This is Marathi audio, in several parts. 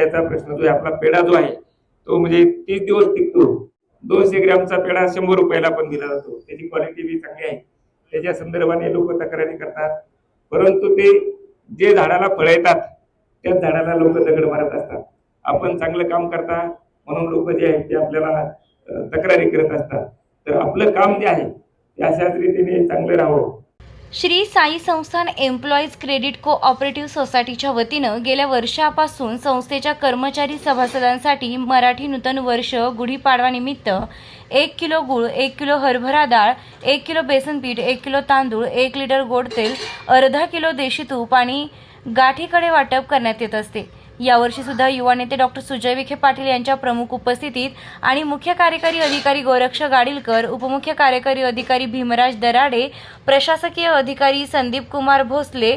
पेड्याचा प्रश्न जो आहे आपला पेढा जो आहे तो म्हणजे तीस दिवस टिकतो. दोनशे ग्रॅमचा पेढा शंभर रुपयाला पण दिला जातो. त्याची क्वालिटी बी चांगली आहे. त्याच्या संदर्भाने लोक तक्रारी करतात. परंतु ते जे झाडाला फळ येतात त्याच झाडाला लोक दगड मारत असतात. आपण चांगलं काम करता म्हणून लोक जे आहेत ते आपल्याला तक्रारी करत असतात. तर आपलं काम जे आहे ते अशाच रीतीने चांगलं राहावं. श्री साई संस्थान एम्प्लॉईज क्रेडिट कोऑपरेटिव्ह सोसायटीच्या वतीनं गेल्या वर्षापासून संस्थेच्या कर्मचारी सभासदांसाठी मराठी नूतन वर्ष गुढीपाडवानिमित्त एक किलो गूळ एक किलो हरभरा डाळ एक किलो बेसन पीठ एक किलो तांदूळ एक लिटर गोड तेल अर्धा किलो देशी तूप आणि गाठीकडे वाटप करण्यात येत असते. यावर्षी सुद्धा युवा नेते डॉक्टर सुजय विखे पाटील यांच्या प्रमुख उपस्थितीत आणि मुख्य कार्यकारी अधिकारी गोरक्ष गाडीलकर उपमुख्य कार्यकारी अधिकारी भीमराज दराडे प्रशासकीय अधिकारी संदीप कुमार भोसले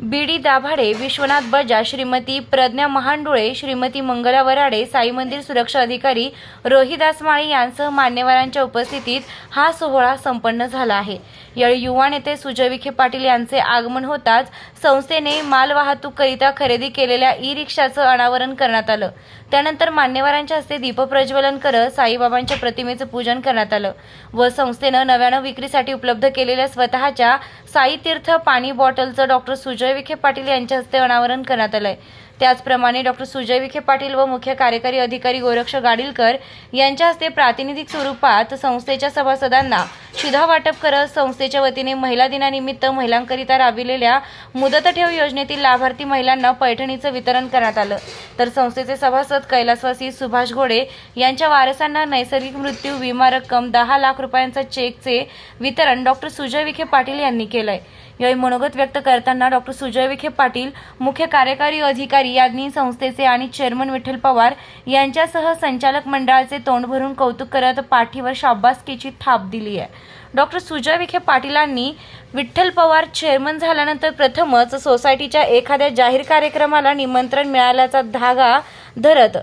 बी डी दाभाडे विश्वनाथ बजा श्रीमती प्रज्ञा महांडुळे श्रीमती मंगला वराडे साई मंदिर सुरक्षा अधिकारी रोहिदास माळी यांसह मान्यवरांच्या उपस्थितीत हा सोहळा संपन्न झाला आहे. यावेळी युवा नेते सुजय विखे पाटील यांचे आगमन होताच संस्थेने मालवाहतूककरिता खरेदी केलेल्या ई रिक्षाचं अनावरण करण्यात आलं. त्यानंतर मान्यवरांच्या हस्ते दीपप्रज्वलन करत साईबाबांच्या प्रतिमेचं पूजन करण्यात आलं व संस्थेनं नव्यानं विक्रीसाठी उपलब्ध केलेल्या स्वतःच्या साईतीर्थ पाणी बॉटलचं डॉक्टर सुजय विखे पाटील यांच्या हस्ते अनावरण करण्यात आलंय. त्याचप्रमाणे डॉक्टर सुजय विखे पाटील व मुख्य कार्यकारी अधिकारी गोरक्ष गाडीलकर यांच्या हस्ते प्रातिनिधिक स्वरूपात संस्थेच्या सभासदांना शिधा वाटप करत संस्थेच्या वतीने महिला दिनानिमित्त महिलांकरिता राबविलेल्या मुदत ठेव योजनेतील लाभार्थी महिलांना पैठणीचं वितरण करण्यात आलं. तर संस्थेचे सभासद कैलासवासी सुभाष घोडे यांच्या वारसांना नैसर्गिक मृत्यू विमा रक्कम दहा लाख रुपयांचा चेकचे वितरण डॉक्टर सुजय विखे पाटील यांनी केलंय. यावेळी मनोगत व्यक्त करताना डॉक्टर सुजय विखे पाटील मुख्य कार्यकारी अधिकारी यांनी संस्थेचे आणि चेअरमन विठ्ठल पवार यांच्यासह संचालक मंडळाचे तोंड भरून कौतुक करत पाठीवर शाबासकीची थाप दिली आहे डॉक्टर सुजय विखे पाटीलांनी विठ्ठल पवार चेअरमन झाल्यानंतर प्रथमच सोसायटीच्या एखाद्या जाहीर कार्यक्रमाला निमंत्रण मिळाल्याचा धागा धरत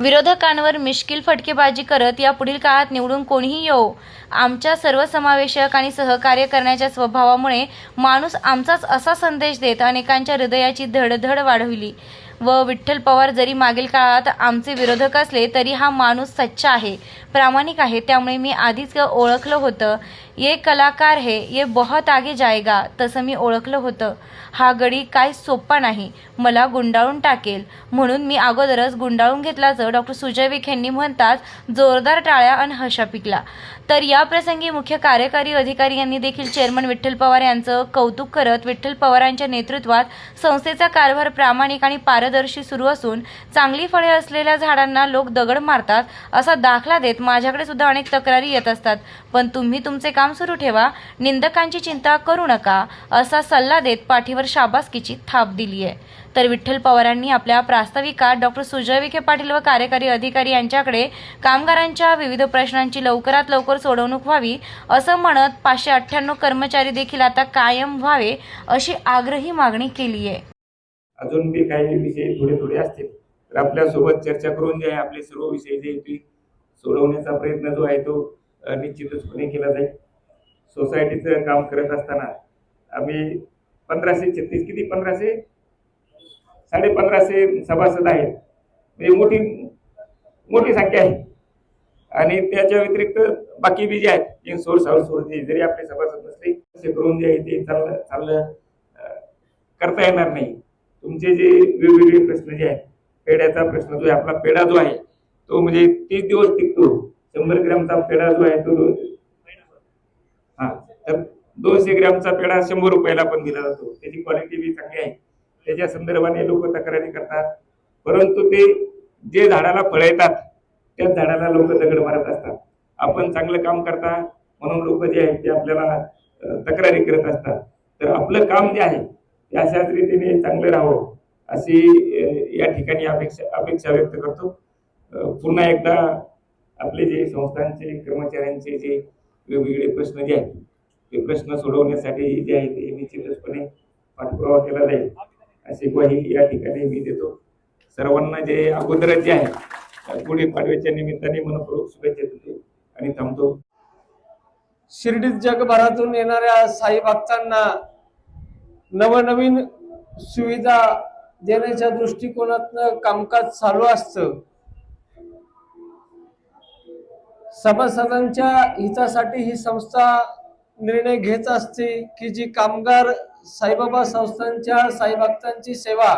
विरोधकांवर मिश्किल फटकेबाजी करत या पुढील काळात निवडून कोणीही येऊ आमच्या सर्वसमावेशक आणि सहकार्य करण्याच्या स्वभावामुळे माणूस आमचाच असा संदेश देत अनेकांच्या हृदयाची धडधड वाढविली. व विठ्ठल पवार जरी मागील काळात आमचे विरोधक असले तरी हा माणूस सच्चा आहे. प्रामाणिक आहे त्यामुळे मी आधीच ओळखलं होतं. ये कलाकार हे ये बहुत आगे जाएगा तसं मी ओळखलं होतं. हा गडी काय सोप्पा नाही मला गुंडाळून टाकेल. म्हणून मी अगोदरच गुंडाळून घेतल्याचं डॉक्टर सुजय विखेंनी यांनी जोरदार टाळ्या आणि हशा पिकला. तर या प्रसंगी मुख्य कार्यकारी अधिकारी यांनी देखील चेअरमन विठ्ठल पवार यांचं कौतुक करत विठ्ठल पवारांच्या नेतृत्वात संस्थेचा कारभार प्रामाणिक आणि पारदर्शी सुरू असून चांगली फळे असलेल्या झाडांना लोक दगड मारतात असा दाखला देत माझ्याकडे सुद्धा अनेक तक्रारी येत असतात. पण तुम्ही तुमचे काम सुरू ठेवा. निंदकांची चिंता करू नका असा सल्ला देत पाठीवर शाबासकीची थाप दिली आहे. तर विठ्ठल पवारांनी आपल्या प्रास्ताविका डॉक्टर सुजय विखे पाटील व कार्यकारी अधिकारी यांच्याकडे कामगारांच्या विविध प्रश्नांची लवकरात लवकर सोडवणूक व्हावी असं म्हणत पाचशे अठ्ठ्याण्णव कर्मचारी देखील आता कायम व्हावे अशी आग्रही मागणी केली आहे. अजून बी काही विषय थोडे थोडे असतील. तर आपल्यासोबत चर्चा करून जे आहे आपले सर्व विषय जे आहे ते सोडवण्याचा प्रयत्न जो आहे तो निश्चितचपणे केला जाईल. सोसायटीचं काम करत असताना आम्ही पंधराशे छत्तीस किती पंधराशे? साडे पंधराशे सभासद आहेत. म्हणजे मोठी मोठी संख्या आहे. आणि त्याच्या व्यतिरिक्त बाकी बी जे आहेत जे सोड आउटसोर्स सोडते जरी आपले सभासद नसले तसे करून जे आहे ते चाललं चाललं करता येणार नाही. तुमचे जे वेगवेगळे प्रश्न जे आहेत पेढ्याचा प्रश्न जो आहे आपला पेढा जो आहे तो म्हणजे तीस दिवस टिकतो. शंभर ग्रॅमचा पेढा जो आहे तो हा तर दोनशे ग्रॅमचा पेढा शंभर रुपयाला पण दिला जातो. त्याची क्वालिटी बी चांगली आहे. त्याच्या संदर्भाने लोक तक्रारी करतात. परंतु ते जे झाडाला फळ येतात त्याच झाडाला लोक दगड मारत असतात. आपण चांगलं काम करता म्हणून लोक जे आहेत ते आपल्याला तक्रारी करत असतात. तर आपलं काम जे आहे ते अशाच रीतीने चांगलं राहावं अशी या ठिकाणी अपेक्षा अपेक्षा व्यक्त करतो. पुन्हा एकदा आपले जे संस्थांचे कर्मचाऱ्यांचे जे वेगवेगळे प्रश्न जे आहेत ते प्रश्न सोडवण्यासाठी जे आहे ते निश्चितचपणे पाठपुरावा केला जाईल अशी ग्वाही या ठिकाणी मी देतो. सर्वांना जे अगोदर जे आहे गुढीपाडव्याच्या निमित्ताने मनपूर्वक शुभेच्छा देतो आणि थांबतो. शिर्डीत जगभरातून येणाऱ्या साई भक्तांना नवनवीन सुविधा देण्याच्या दृष्टिकोनातनं कामकाज चालू असतं. सभासदांच्या हितासाठी ही संस्था निर्णय घेत असते की जी कामगार साईबाबा संस्थांच्या साईभक्तांची सेवा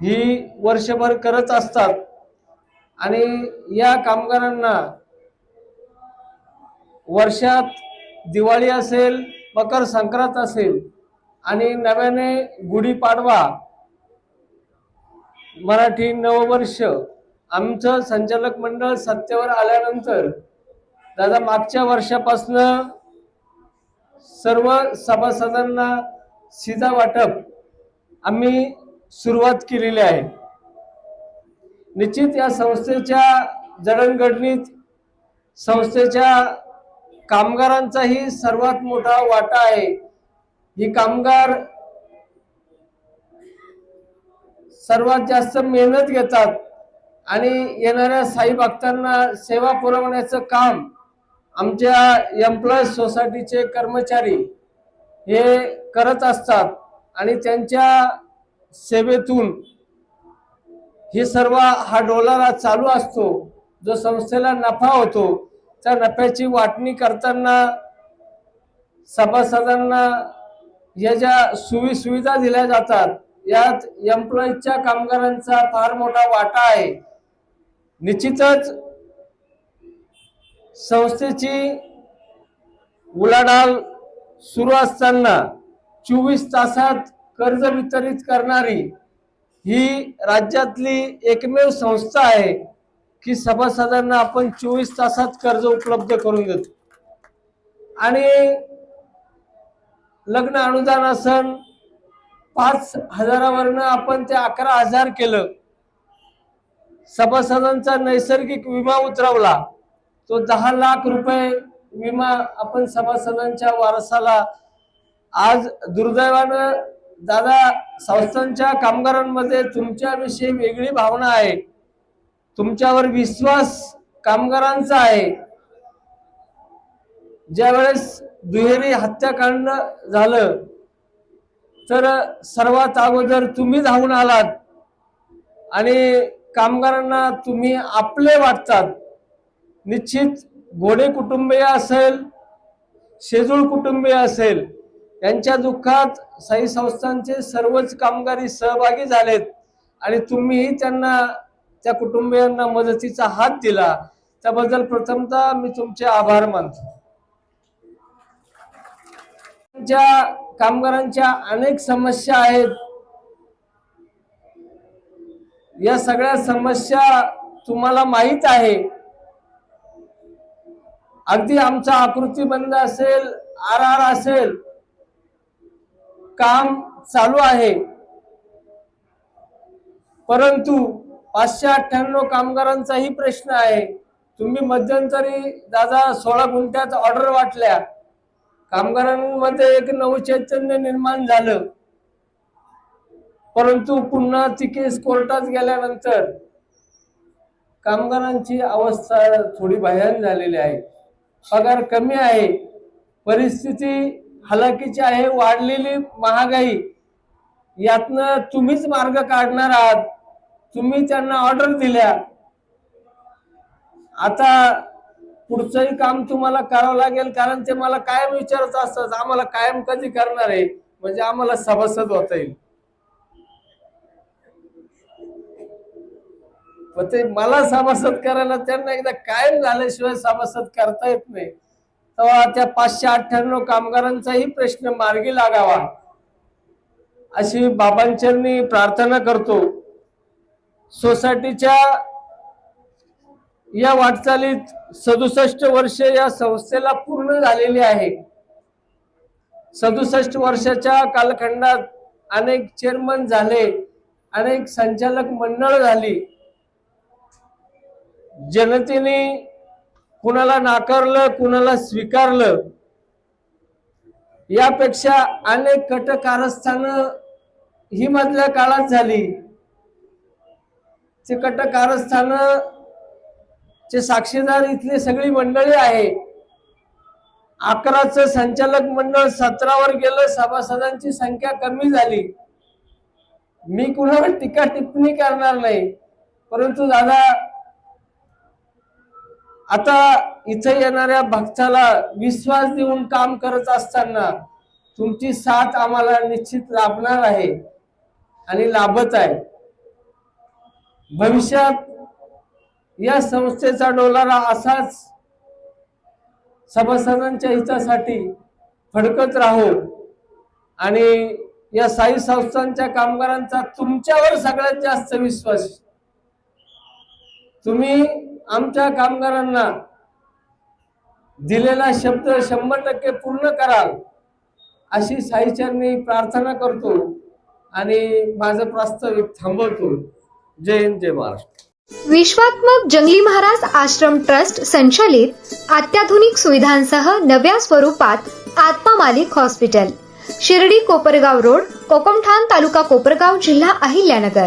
ही वर्षभर करत असतात. आणि या कामगारांना वर्षात दिवाळी असेल मकर संक्रांत असेल आणि नव्याने गुढीपाडवा मराठी नववर्ष आमचं संचालक मंडळ सत्तेवर आल्यानंतर दादा मागच्या वर्षापासनं सर्व सभासदांना सीधा वाटप आम्ही सुरुवात केलेली आहे. निश्चित या संस्थेच्या जडणघडणीत संस्थेच्या कामगारांचाही सर्वात मोठा वाटा आहे. ही कामगार सर्वात जास्त मेहनत घेतात. आणि येणाऱ्या साई भक्तांना सेवा पुरवण्याचं काम आमच्या एम्प्लॉईज सोसायटीचे कर्मचारी हे करत असतात आणि त्यांच्या सेवेतून हे सर्व हा डोलारा चालू असतो. जो संस्थेला नफा होतो त्या नफ्याची वाटणी करताना सभासदांना या ज्या सुवि सुविधा दिल्या जातात यात एम्प्लॉईजच्या कामगारांचा फार मोठा वाटा आहे. निश्चितच संस्थेची उलाढाल सुरू असताना चोवीस तासात कर्ज वितरित करणारी ही राज्यातली एकमेव संस्था आहे की सभासदांना आपण चोवीस तासात कर्ज उपलब्ध करून देतो. आणि लग्न अनुदान असन पाच हजारावरनं आपण ते अकरा हजार केलं सभासदांचा नैसर्गिक विमा उतरवला. तो दहा लाख रुपये विमा आपण सभासदांच्या वारसाला आज दुर्दैवानं दादा संस्थांच्या कामगारांमध्ये तुमच्याविषयी वेगळी भावना आहे. तुमच्यावर विश्वास कामगारांचा आहे. ज्यावेळेस दुहेरी हत्याकांड झालं तर सर्वात अगोदर तुम्ही धावून आलात. आणि कामगारांना तुम्ही आपले वाटतात निश्चित घोडे कुटुंबीय असेल शेजूळ कुटुंबीय असेल यांच्या दुःखात साई संस्थांचे सर्वच कामगारी सहभागी झालेत आणि तुम्हीही त्यांना त्या कुटुंबियांना मदतीचा हात दिला. त्याबद्दल प्रथमतः मी तुमचे आभार मानतो. ज्या कामगारांच्या अनेक समस्या आहेत. या सगळ्या समस्या तुम्हाला माहीत आहे. अगदी आमचा आकृती बंद असेल आर आर असेल काम चालू आहे. परंतु पाचशे अठ्ठ्याण्णव कामगारांचाही प्रश्न आहे. तुम्ही मध्यंतरी दादा सोळा गुंठ्यात ऑर्डर वाटल्या. कामगारांमध्ये एक नवचैतन्य निर्माण झालं. परंतु पुन्हा ती केस कोर्टात गेल्यानंतर कामगारांची अवस्था थोडी भयान झालेली आहे. पगार कमी आहे. परिस्थिती हलाखीची आहे. वाढलेली महागाई. यातनं तुम्हीच मार्ग काढणार आहात. तुम्ही त्यांना ऑर्डर दिल्या. आता पुढचंही काम तुम्हाला करावं लागेल कारण ते मला कायम विचारत असतात. आम्हाला कायम कधी करणार आहे? म्हणजे आम्हाला सभासद होता येईल. पण ते मला सभासद करायला त्यांना एकदा कायम झाल्याशिवाय सभासद करता येत नाही. तेव्हा त्या पाचशे अठ्ठ्याण्णव कामगारांचाही प्रश्न मार्गी लागावा. अशी बाबांचरणी प्रार्थना करतो. सोसायटीच्या या वाटचालीत सदुसष्ट वर्ष या संस्थेला पूर्ण झालेली आहे. सदुसष्ट वर्षाच्या कालखंडात अनेक चेअरमन झाले अनेक संचालक मंडळ झाली. जनतेने कुणाला नाकारलं कुणाला स्वीकारलं यापेक्षा अनेक कट कारस्थानं ही मधल्या काळात झाली. ते कट कारस्थानं चे साक्षीदार इथली सगळी मंडळी आहे. अकराचं संचालक मंडळ सतरावर गेलं सभासदांची संख्या कमी झाली. मी कुणावर टीका टिप्पणी करणार नाही. परंतु दादा आता इथे येणाऱ्या भक्ताला विश्वास देऊन काम करत असताना तुमची साथ आम्हाला निश्चित लाभणार आहे आणि लाभत आहे. भविष्यात या संस्थेचा डोलारा असाच सभासदांच्या हितासाठी फडकत राहो आणि या साई संस्थांच्या कामगारांचा तुमच्यावर सगळ्यात जास्त विश्वास तुम्ही आमच्या कामगारांना दिलेला शब्द शंभर टक्के पूर्ण कराल अशी साईचरणी प्रार्थना करतो आणि माझं प्रास्ताविक थांबवतो. जय हिंद जय महाराष्ट्र. विश्वात्मक जंगली महाराज आश्रम ट्रस्ट संचालित अत्याधुनिक सुविधांसह नव्या स्वरूपात आत्मा मालिक हॉस्पिटल शिर्डी कोपरगाव रोड कोकमठाण तालुका कोपरगाव जिल्हा अहिल्यानगर.